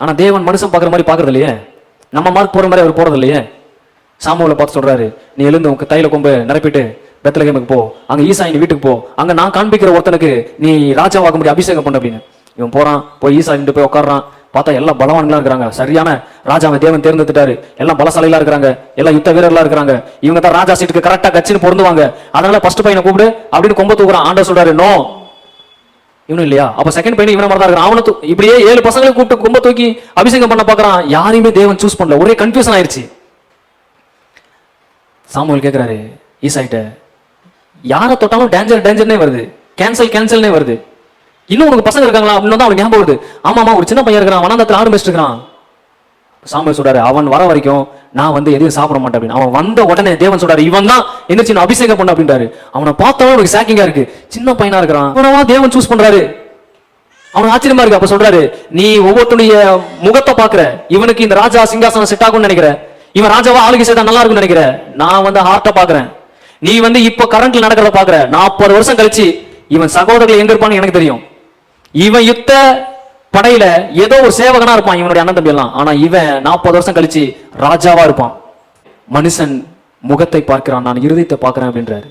ஆனால் தேவன் மனுஷன் பார்க்குற மாதிரி பார்க்கறது இல்லையே நம்ம மார்க் போகிற மாதிரி அவர் போகிறது இல்லையே சாமுவில் பார்த்து சொல்கிறாரு நீ எழுந்து உங்க தையில கொம்பு நிரப்பிட்டு பெத்தலகேமுக்கு போ. அங்கே ஈசாயின் வீட்டுக்கு போ. அங்கே நான் காண்பிக்கிற ஒருத்தனுக்கு நீ ராஜாவாக முடியும் அபிஷேகம் பண்ண அப்படின்னு. இவன் போகிறான் போய் ஈசாயின் போய் உட்காடுறான் பார்த்தா எல்லாம் பலவான்களா இருக்கிறாங்க. சரியான ராஜாவை தேவன் தேர்ந்தெடுத்துட்டாரு. எல்லாம் பலசாலிகளா இருக்கிறாங்க. எல்லாம் யுத்த வீரர்களா இருக்கிறாங்க. இவங்க தான் ராஜா சீட்டுக்கு கரெக்டா கட்சின்னு பொருந்துவாங்க. அதனால ஃபர்ஸ்ட் பையனை கூப்பிடு அப்படின்னு கொம்ப தூக்குறான். ஆண்ட சொல்றாரு நோ இவனும் இல்லையா? அப்ப செகண்ட் பையன் இவன மாதிரி தான் இருக்கான் அவனை இப்படியே ஏழு பசங்களை கூப்பிட்டு கும்ப தூக்கி அபிஷேகம் பண்ண பாக்குறான் யாரையுமே தேவன் சூஸ் பண்ணல. ஒரே கன்ஃபியூஷன் ஆயிருச்சு. சாமுவல் கேட்கிறாரு ஈசாயிட்ட யாரை தொட்டாலும் டேஞ்சர் டேஞ்சர்னே வருது. கேன்சல் கேன்சல்னே வருது. இன்னும் உனக்கு பசங்க இருக்காங்களா? அப்படின்னு தான் அவனுக்கு ஞாபகம் வருது. ஆமாமா ஒரு சின்ன பையன் இருக்கிறான். வனாந்தத்தில் ஆடு மேய்ச்சிட்டு இருக்கான் சாமுவேல் சொல்றாரு அவன் வர வரைக்கும் நான் வந்து எதையும் சாப்பிட மாட்டேன் அப்படின்னு. அவன் வந்த உடனே தேவன் சொல்றாரு இவன் தான் என்ன சின்ன அபிஷேகம் பண்ண அப்படின்றாரு. அவனை பார்த்தவன் எனக்கு சாக்கிங்கா இருக்கு. சின்ன பையனா இருக்கிறான். அவனவா தேவன் சூஸ் பண்றாரு. அவன் ஆச்சரியமா இருக்கு. அப்ப சொல்றாரு நீ ஒவ்வொருத்தனுடைய முகத்தை பாக்குற இவனுக்கு இந்த ராஜா சிங்காசனம் செட் ஆகும்னு நினைக்கிற. இவன் ராஜாவா ஆளுகை செய்தா நல்லா இருக்கும்னு நினைக்கிற. நான் வந்து ஹார்ட்டை பாக்குறேன் நீ வந்து இப்ப கரண்ட்ல நடக்கிறத பாக்குற நாற்பது வருஷம் கழிச்சு இவன் சகோதரர்கள் எங்க இருப்பான்னு எனக்கு தெரியும். இவன் யுத்த படையில ஏதோ ஒரு சேவகனா இருப்பான் இவனுடைய அண்ணன் தம்பி எல்லாம். ஆனா இவன் நாற்பது வருஷம் கழிச்சு ராஜாவா இருப்பான். மனுஷன் முகத்தை பார்க்கிறான் நான் இருதயத்தை பார்க்கிறேன் அப்படின்றாரு.